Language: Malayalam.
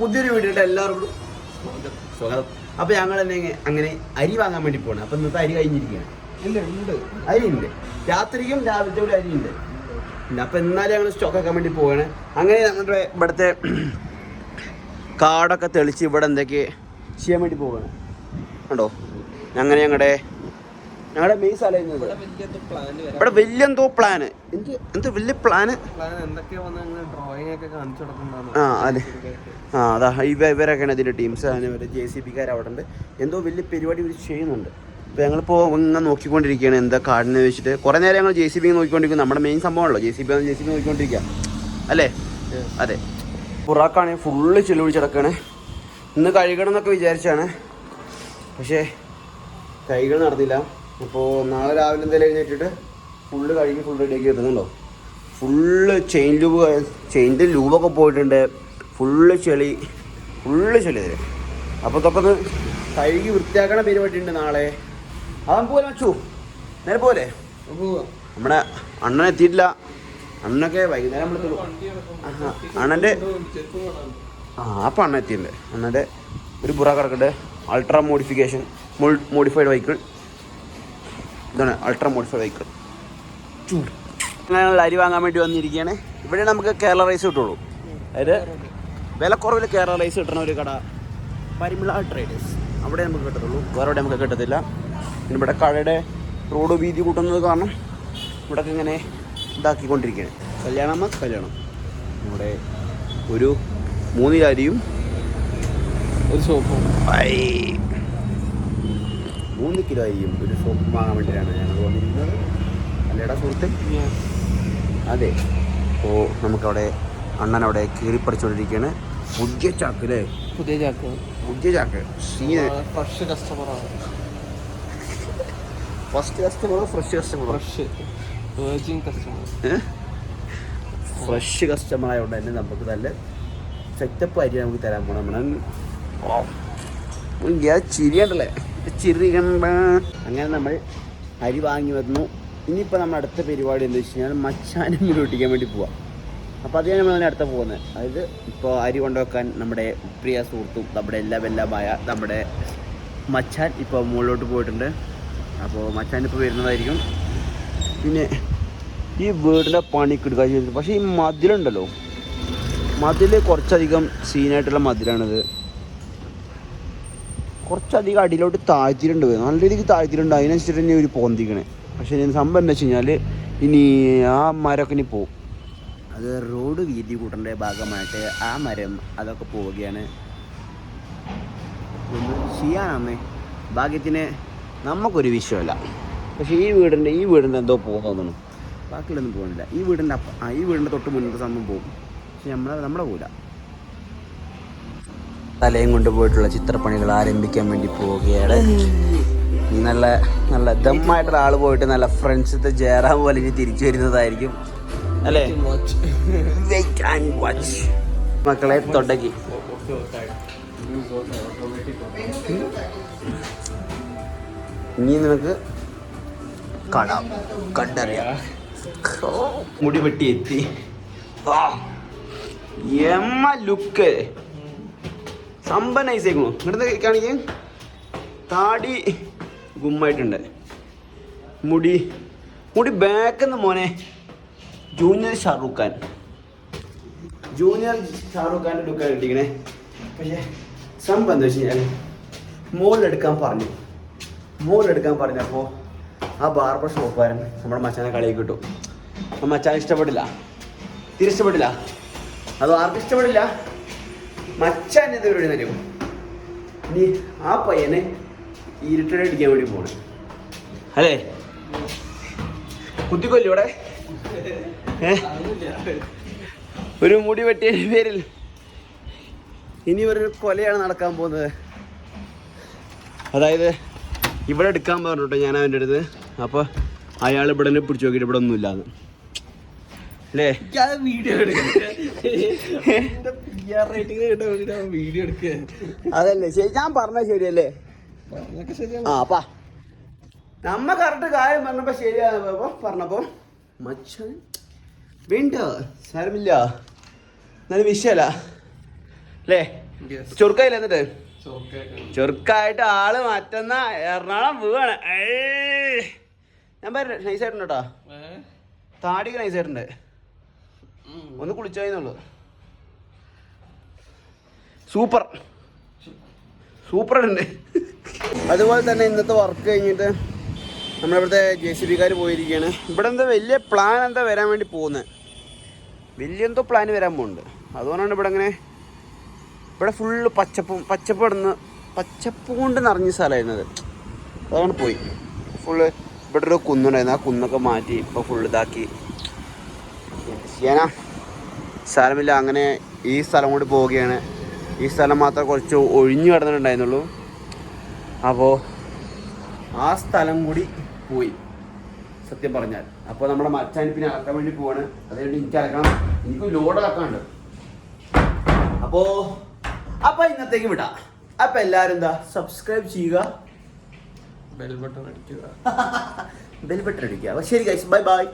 പുതിയൊരു വീഡിയോയുടെ എല്ലാവർക്കും സ്വാഗതം. അപ്പൊ ഞങ്ങൾ തന്നെ അങ്ങനെ അരി വാങ്ങാൻ വേണ്ടി പോണ അപ്പൊ ഇന്നത്തെ അരി കഴിഞ്ഞിരിക്കുകയാണ്. അരി ഉണ്ട്. രാത്രിയും രാവിലത്തെ കൂടി അരി ഉണ്ട് ഉണ്ട്. അപ്പൊ എന്നാലും ഞങ്ങൾ സ്റ്റോക്ക് ആക്കാൻ വേണ്ടി പോവാണ്. അങ്ങനെ നമ്മുടെ ഇവിടുത്തെ കാടൊക്കെ തെളിച്ച് ഇവിടെ എന്തൊക്കെ ചെയ്യാൻ വേണ്ടി പോവാണ്. കണ്ടോ? അങ്ങനെ ഞങ്ങളുടെ ഞങ്ങളുടെ മെയിൻ സ്ഥലം ഇവിടെ വലിയ എന്തോ പ്ലാന് എന്ത്? എന്ത് വലിയ പ്ലാന് ആ അതെ. ആ അതാ ഇവ ഇവരൊക്കെയാണ് ഇതിന്റെ ടീംസ് അങ്ങനെ ജെ സി അവിടെ ഉണ്ട്. എന്തോ വലിയ പരിപാടി ഇവർ ചെയ്യുന്നുണ്ട്. അപ്പോൾ ഞങ്ങളിപ്പോൾ ഇങ്ങനെ നോക്കിക്കൊണ്ടിരിക്കുകയാണ് എന്താ കാടിനെ വെച്ചിട്ട്. കുറേ നേരം ഞങ്ങൾ ജെ സി ബി നോക്കിക്കൊണ്ടിരിക്കും നമ്മുടെ main സംഭവമാണല്ലോ. J C B J C B നോക്കിക്കൊണ്ടിരിക്കുക. അല്ലേ? അതെ. ബുറാക്കാണെങ്കിൽ ഫുള്ള് ചെലവഴിച്ച് കിടക്കുകയാണ് ഇന്ന് കഴുകണം എന്നൊക്കെ വിചാരിച്ചാണ്. പക്ഷേ കൈകൾ നടന്നില്ല. അപ്പോൾ നാളെ രാവിലെ എന്തെങ്കിലും എഴുന്നേറ്റിട്ട് ഫുള്ള് കഴുകി ഫുൾ റെഡിയാക്കി എത്തുന്നുണ്ടോ ഫുള്ള് ചെയിൻ ലൂബ് ചെയിന്റെ ലൂബൊക്കെ പോയിട്ടുണ്ട്. ഫുള്ള് ചെളി ഫുള്ള് ചെളി തരും അപ്പോൾ ഇതൊക്കെ ഒന്ന് കഴുകി വൃത്തിയാക്കണ പരിപാടി ഉണ്ട് നാളെ. അതാ പോലെ വെച്ചു നേരെ പോലെ നമ്മുടെ അണ്ണൻ എത്തിയിട്ടില്ല. അണ്ണനൊക്കെ വൈകുന്നേരം നമ്മളെത്തുള്ളൂ. അണ്ണന്റെ ആ അപ്പം അണ്ണൻ എത്തിയിട്ടുണ്ട്. അണ്ണന്റെ ഒരു ബുറ കിടക്കട്ടെ അൾട്രാ മോഡിഫിക്കേഷൻ മോഡിഫൈഡ് വെഹിക്കിൾ ഇതാണ് അൾട്രാ മോഡിഫൈഡ് വെഹിക്കിൾ ഞങ്ങൾ അരി വാങ്ങാൻ വേണ്ടി വന്നിരിക്കുകയാണ് ഇവിടെ നമുക്ക് കേരള റൈസ് കിട്ടുള്ളൂ. അതായത് വിലക്കുറവിൽ കേരള റൈസ് കിട്ടുന്ന ഒരു കട. പരിമിള ട്രേഡേഴ്സ് അവിടെ നമുക്ക് കിട്ടത്തുള്ളൂ. വേറെ അവിടെ നമുക്ക് കിട്ടത്തില്ല. പിന്നെ ഇവിടെ കടയുടെ റോഡ് വീതി കൂട്ടുന്നത് കാരണം ഇവിടെയൊക്കെ ഇങ്ങനെ ഇതാക്കിക്കൊണ്ടിരിക്കുകയാണ്. കല്യാണം കല്യാണം. ഇവിടെ ഒരു മൂന്നിലരിയും ഒരു സോപ്പും. മൂന്ന് കിലോ അരിയും ഒരു സോപ്പ് വാങ്ങാൻ വേണ്ടിയിട്ടാണ് ഞങ്ങൾ വന്നിരിക്കുന്നത്. അല്ലേടാ സുഹൃത്ത്? അതെ. അപ്പോൾ നമുക്കവിടെ അണ്ണൻ അവിടെ കീറിപ്പറിച്ചുകൊണ്ടിരിക്കുകയാണ് പുതിയ ചാക്ക് അല്ലേ പുതിയ ചാക്ക്. പുതിയ ചാക്ക്. ഫ്രഷ് കസ്റ്റമറാണ് first customer fresh customer fresh virgin customer fresh customer ആയതുകൊണ്ട് തന്നെ നമുക്ക് നല്ല സെറ്റപ്പ് അരി നമുക്ക് തരാൻ പോകണം നമ്മളെ ചിരിയണ്ടല്ലേ? അങ്ങനെ നമ്മൾ അരി വാങ്ങി വന്നു. ഇനിയിപ്പോൾ നമ്മൾ അടുത്ത പരിപാടി എന്താ വെച്ച് കഴിഞ്ഞാൽ മച്ചാനും മുന്നോട്ടിക്കാൻ വേണ്ടി പോവാം. അപ്പോൾ അത് നമ്മൾ അടുത്ത പോകുന്നത്. അതായത് ഇപ്പോൾ അരി കൊണ്ടുവെക്കാൻ നമ്മുടെ പ്രിയ സുഹൃത്തും നമ്മുടെ എല്ലാം എല്ലാമായ നമ്മുടെ മച്ചാൻ ഇപ്പോൾ മുകളിലോട്ട് പോയിട്ടുണ്ട്. അപ്പോൾ മച്ചാൻ ഇപ്പോൾ വരുന്നതായിരിക്കും. പിന്നെ ഈ വീടിന്റെ പണിക്കെടുക്കുക ചെയ്തത് പക്ഷേ ഈ മതിലുണ്ടല്ലോ. മതിൽ കുറച്ചധികം സീനായിട്ടുള്ള മതിലാണിത്. കുറച്ചധികം അടിയിലോട്ട് താഴ്ത്തിയിട്ടുണ്ട് നല്ല രീതിക്ക് താഴ്ത്തിയിട്ടുണ്ട്. അതിനനുസരിച്ച് തന്നെ ഒരു പോന്തിക്കണേ. പക്ഷേ ഇതിന് സംഭവം എന്താ വെച്ച് കഴിഞ്ഞാൽ ഇനി ആ മരമൊക്കെ ഇനി പോവും. അത് റോഡ് വീതി കൂട്ടേണ്ട ഭാഗമായിട്ട് ആ മരം അതൊക്കെ പോവുകയാണ്. ചെയ്യാനാന്നേ. ഭാഗ്യത്തിന് നമുക്കൊരു വിഷയമല്ല. പക്ഷേ ഈ വീടിന്റെ ഈ വീടിന്റെ എന്തോ പോകുന്നു ബാക്കിയുള്ളൊന്നും പോകുന്നില്ല ഈ വീടിന്റെ അപ്പം ഈ വീടിന്റെ തൊട്ട് മുന്നത്തെ സംഭവം പോകും പക്ഷെ നമ്മളെ നമ്മുടെ പോകില്ല തലയും കൊണ്ടുപോയിട്ടുള്ള ചിത്രപ്പണികൾ ആരംഭിക്കാൻ വേണ്ടി പോവുകയാണ്. നല്ല നല്ല ദമ്മായിട്ടുള്ള ആൾ പോയിട്ട് നല്ല ഫ്രണ്ട്സത്തെ ജയറാം പോലെ ഇനി തിരിച്ചു വരുന്നതായിരിക്കും. അല്ലേ? വാച്ച് മക്കളെ തൊണ്ടക്കി ഇനി നിനക്ക് കാണാം. കണ്ടറിയാം. മുടി വെട്ടി എത്തി. Emma look. സമ്പന്നൈസേക്കണു ഇങ്ങനത്തെ കാണിക്കേ? താടി ഗുമ്മായിട്ടുണ്ട്. മുടി മുടി ബാക്കെന്ന് മോനെ ജൂനിയർ ഷാറൂഖ് ഖാൻ. ജൂനിയർ ഷാറൂഖ് ഖാന്റെ ലുക്കാണ് കിട്ടിക്കണേ പക്ഷേ സംഭവം എന്താ വെച്ച് കഴിഞ്ഞാൽ മോളിലെടുക്കാൻ പറഞ്ഞു. മോളിലെടുക്കാൻ പറഞ്ഞപ്പോൾ ആ ബാർബർ ഷോപ്പുകാരൻ നമ്മുടെ മച്ചാനെ കളിയിൽ കിട്ടും മച്ചാൻ ഇഷ്ടപ്പെടില്ല തിരിച്ചപ്പെടില്ല അത് ആർക്കും ഇഷ്ടപ്പെടില്ല മച്ചാൻ എന്ത് പരിപാടി തരും ഇനി ആ പയ്യനെ ഇരുട്ടടി അടിക്കാൻ വേണ്ടി പോണ്. അല്ലേ? കുത്തിക്കൊല്ലു ഇവിടെ. ഒരു മുടി വെട്ടിയ പേരിൽ. ഇനി ഒരു കൊലയാണ് നടക്കാൻ പോകുന്നത്. അതായത് ഇവിടെ എടുക്കാൻ പറഞ്ഞിട്ടോ ഞാൻ അവന്റെ അടുത്ത്. അപ്പോൾ അയാൾ ഇവിടെ തന്നെ പിടിച്ചു നോക്കിയിട്ട് ഇവിടെ ഒന്നും ഇല്ലാന്ന് അല്ലേ വീഡിയോ റേറ്റിംഗ് കിട്ടാൻ വേണ്ടിട്ട് വീഡിയോ എടുക്കുക അതല്ലേ ശരി ഞാൻ പറഞ്ഞ ശരിയല്ലേ? ആ പാ. നമ്മ കറക്റ്റ് കാര്യം പറഞ്ഞപ്പോ ശരിയാകുമ്പോ പറഞ്ഞപ്പോ മച്ചാൻ വേണ്ട സാരമില്ല. എന്നാലും വിഷയല്ല. അല്ലേ Yes. ചുരുക്കായില്ല എന്നിട്ട്. ചെറുക്കായിട്ട് ആൾ മറ്റന്ന എറണാകുളം പോവാണ് ഏയ്. ഞാൻ പറയാം നൈസായിട്ടുണ്ട്? താടിക്ക് നൈസായിട്ടുണ്ട്. ഒന്ന് കുളിച്ചായിരുന്നുള്ളൂ സൂപ്പർ സൂപ്പർ. ഉണ്ട് അതുപോലെ തന്നെ ഇന്നത്തെ വർക്ക് കഴിഞ്ഞിട്ട് നമ്മളിവിടുത്തെ ജെ സി ബിക്കാർ പോയിരിക്കുകയാണ്. ഇവിടെ എന്താ വലിയ പ്ലാൻ എന്താ വരാൻ വേണ്ടി പോകുന്നത് വലിയ എന്തോ പ്ലാൻ വരാൻ പോകുന്നുണ്ട്. അതുകൊണ്ടാണ് ഇവിടെ അങ്ങനെ ഇവിടെ ഫുള്ള് പച്ചപ്പും പച്ചപ്പ് കിടന്ന് പച്ചപ്പ് കൊണ്ട് നിറഞ്ഞ സ്ഥലമായിരുന്നത്. അതാണ് പോയി. ഫുള്ള് ഇവിടെ ഒരു കുന്നുണ്ടായിരുന്നു. ആ കുന്നൊക്കെ മാറ്റി ഇപ്പോൾ ഫുള്ള് ഇതാക്കി. ചെയ്യാനാ സ്ഥലമില്ല അങ്ങനെ ഈ സ്ഥലം കൂടി പോവുകയാണ്. ഈ സ്ഥലം മാത്രം കുറച്ച് ഒഴിഞ്ഞു കിടന്നിട്ടുണ്ടായിരുന്നുള്ളൂ. അപ്പോൾ ആ സ്ഥലം കൂടി പോയി സത്യം പറഞ്ഞാൽ. അപ്പോൾ നമ്മുടെ മച്ചാൻ പിന്നെ അളക്കാൻ വേണ്ടി പോവാണ്. അതുകൊണ്ട് എനിക്ക് അളക്കണം എനിക്ക് ലോഡ് അളക്കാനുണ്ട് അപ്പോൾ അപ്പോൾ ഇന്നത്തേക്ക് വിടാം. അപ്പോൾ എല്ലാവരും എന്താ? സബ്സ്ക്രൈബ് ചെയ്യുക. ബെൽ ബട്ടൺ അടിക്കുക. ബെൽ ബട്ടൺ അടിക്കുക. അപ്പോൾ ശരി ഗൈസ് ബൈ ബൈ